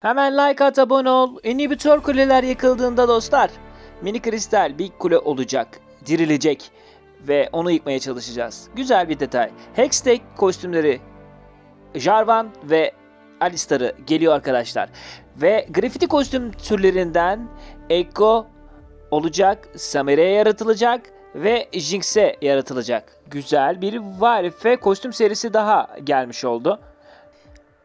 Hemen like at abone ol. İnhibitör kuleler yıkıldığında dostlar. Mini kristal bir kule olacak. Dirilecek. Ve onu yıkmaya çalışacağız. Güzel bir detay. Hextech kostümleri Jarvan ve Alistar'ı geliyor arkadaşlar. Ve grafiti kostüm türlerinden Echo olacak, Samira'ya yaratılacak ve Jinx'e yaratılacak. Güzel bir Varife kostüm serisi daha gelmiş oldu.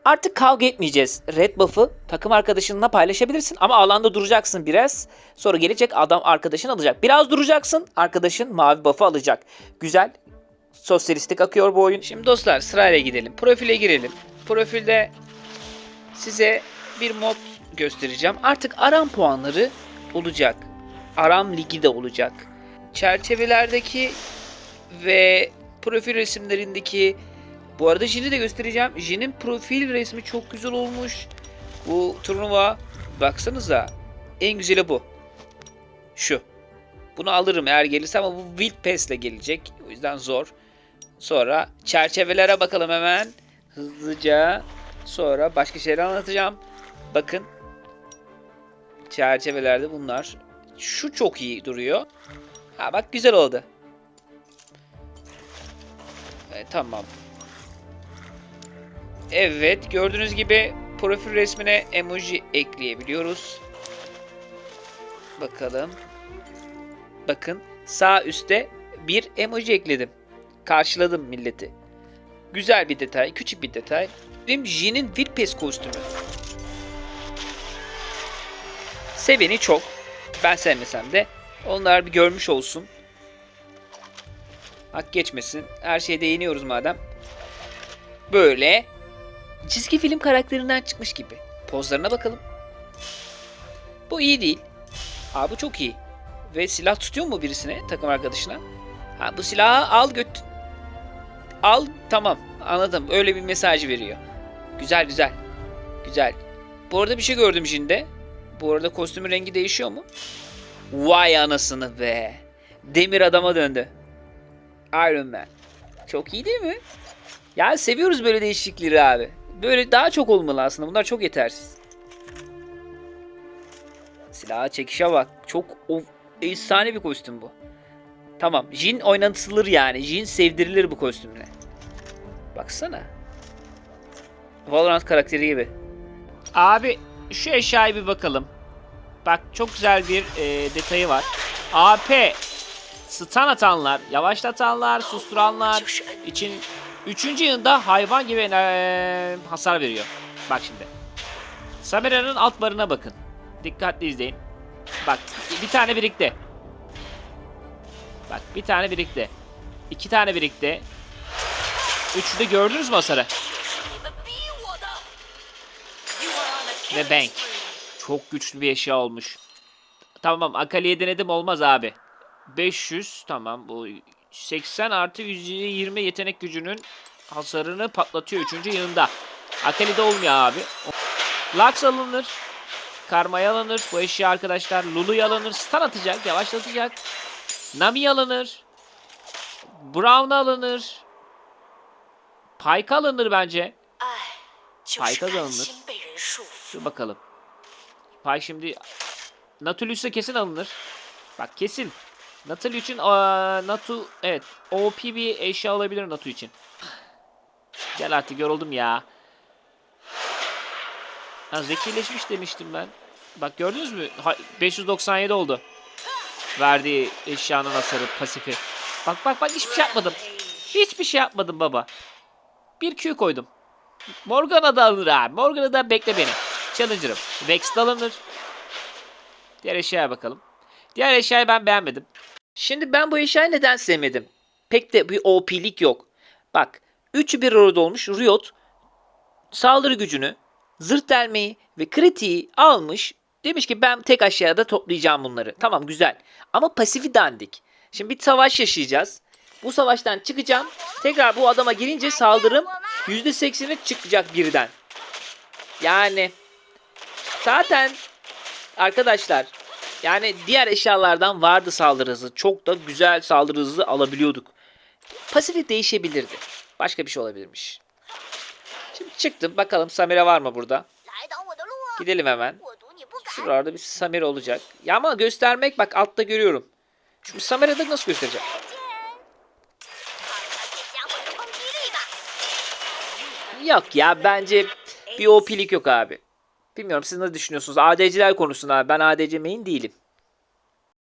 Artık kavga etmeyeceğiz. Red buff'ı takım arkadaşınla paylaşabilirsin ama alanda duracaksın biraz. Sonra gelecek adam arkadaşın alacak. Biraz duracaksın arkadaşın mavi buff'ı alacak. Güzel. Sosyalistik akıyor bu oyun. Şimdi dostlar sırayla gidelim. Profile girelim. Profilde size bir mod göstereceğim. Artık aram puanları olacak. Aram ligi de olacak. Çerçevelerdeki ve profil resimlerindeki bu arada Jin'i de göstereceğim. Jin'in profil resmi çok güzel olmuş. Bu turnuva baksanıza en güzeli bu. Şu. Bunu alırım eğer gelirse ama bu Wild Pass ile gelecek. O yüzden zor. Sonra çerçevelere bakalım hemen. Hızlıca. Sonra başka şeyler anlatacağım. Bakın. Çerçevelerde bunlar. Şu çok iyi duruyor. Ha bak güzel oldu. E, tamam. Evet gördüğünüz gibi profil resmine emoji ekleyebiliyoruz. Bakalım. Bakın sağ üstte bir emoji ekledim. Karşıladım milleti. Güzel bir detay, küçük bir detay. Benim Jin'in Wilpes kostümü. Seveni çok. Ben sevmesem de onlar bir görmüş olsun. Hak geçmesin. Her şeye değiniyoruz madem. Böyle çizgi film karakterinden çıkmış gibi. Pozlarına bakalım. Bu iyi değil. Aa bu çok iyi. Ve silah tutuyor mu birisine, takım arkadaşına? Ha bu silahı al göt. Al tamam anladım. Öyle bir mesaj veriyor. Güzel güzel. Güzel. Bu arada bir şey gördüm şimdi. Bu arada kostümün rengi değişiyor mu? Vay anasını be. Demir adama döndü. Iron Man. Çok iyi değil mi? Ya seviyoruz böyle değişiklikleri abi. Böyle daha çok olmalı aslında. Bunlar çok yetersiz. Silaha çekişe bak. Çok o, efsane bir kostüm bu. Tamam. Jin oynatılır yani. Jin sevdirilir bu kostümle. Baksana. Valorant karakteri gibi. Abi şu eşyaya bir bakalım. Bak çok güzel bir e, detayı var. AP stun atanlar, yavaşlatanlar, susturanlar için 3. yılında hayvan gibi e, hasar veriyor. Bak şimdi. Samira'nın alt barına bakın. Dikkatli izleyin. Bak bir tane birikti. Bak bir tane birikti. İki tane birikti. Üçü de gördünüz mü hasarı? Ve bank. Çok güçlü bir eşya olmuş. Tamam Akali'ye denedim olmaz abi. 500 tamam bu 80 artı 120 yetenek gücünün hasarını patlatıyor 3. yılında. Akali'de olmuyor abi. Lux alınır. Karma yalanır. Bu eşya arkadaşlar. Lulu yalanır. Stun atacak. Yavaşlatacak. Nami yalanır. Brown alınır. Pike alınır bence. Pike alınır. Dur bakalım. Pike şimdi Natulus'a kesin alınır. Bak kesin. Natalie için aa, Natu evet OP bir eşya alabilir Natu için. Gel artık yoruldum ya. Ha, zekileşmiş demiştim ben. Bak gördünüz mü? Ha, 597 oldu. Verdiği eşyanın hasarı pasifi. Bak bak bak hiçbir şey yapmadım. Hiçbir şey yapmadım baba. Bir Q koydum. Morgana da alınır abi. Morgana da bekle beni. Challenger'ım. Vex alınır. Diğer eşyaya bakalım. Diğer eşyayı ben beğenmedim. Şimdi ben bu eşyayı neden sevmedim? Pek de bir OP'lik yok. Bak. Üçü bir arada olmuş. Riot saldırı gücünü, zırt delmeyi ve kritiği almış. Demiş ki ben tek aşağıda toplayacağım bunları. Tamam güzel. Ama pasifi dandik. Şimdi bir savaş yaşayacağız. Bu savaştan çıkacağım. Tekrar bu adama girince saldırım %80'i çıkacak birden. Yani zaten arkadaşlar yani diğer eşyalardan vardı saldırı hızı. Çok da güzel saldırı hızı alabiliyorduk. Pasifi değişebilirdi. Başka bir şey olabilirmiş. Şimdi çıktım. Bakalım Samira var mı burada? Gidelim hemen. Şurada bir Samira olacak. Ya ama göstermek bak altta görüyorum. Şimdi Samira'da nasıl göstereceğim? Yok ya bence bir OP'lik yok abi. Bilmiyorum siz ne düşünüyorsunuz? ADC'ler konusunda. Ben ADC main değilim.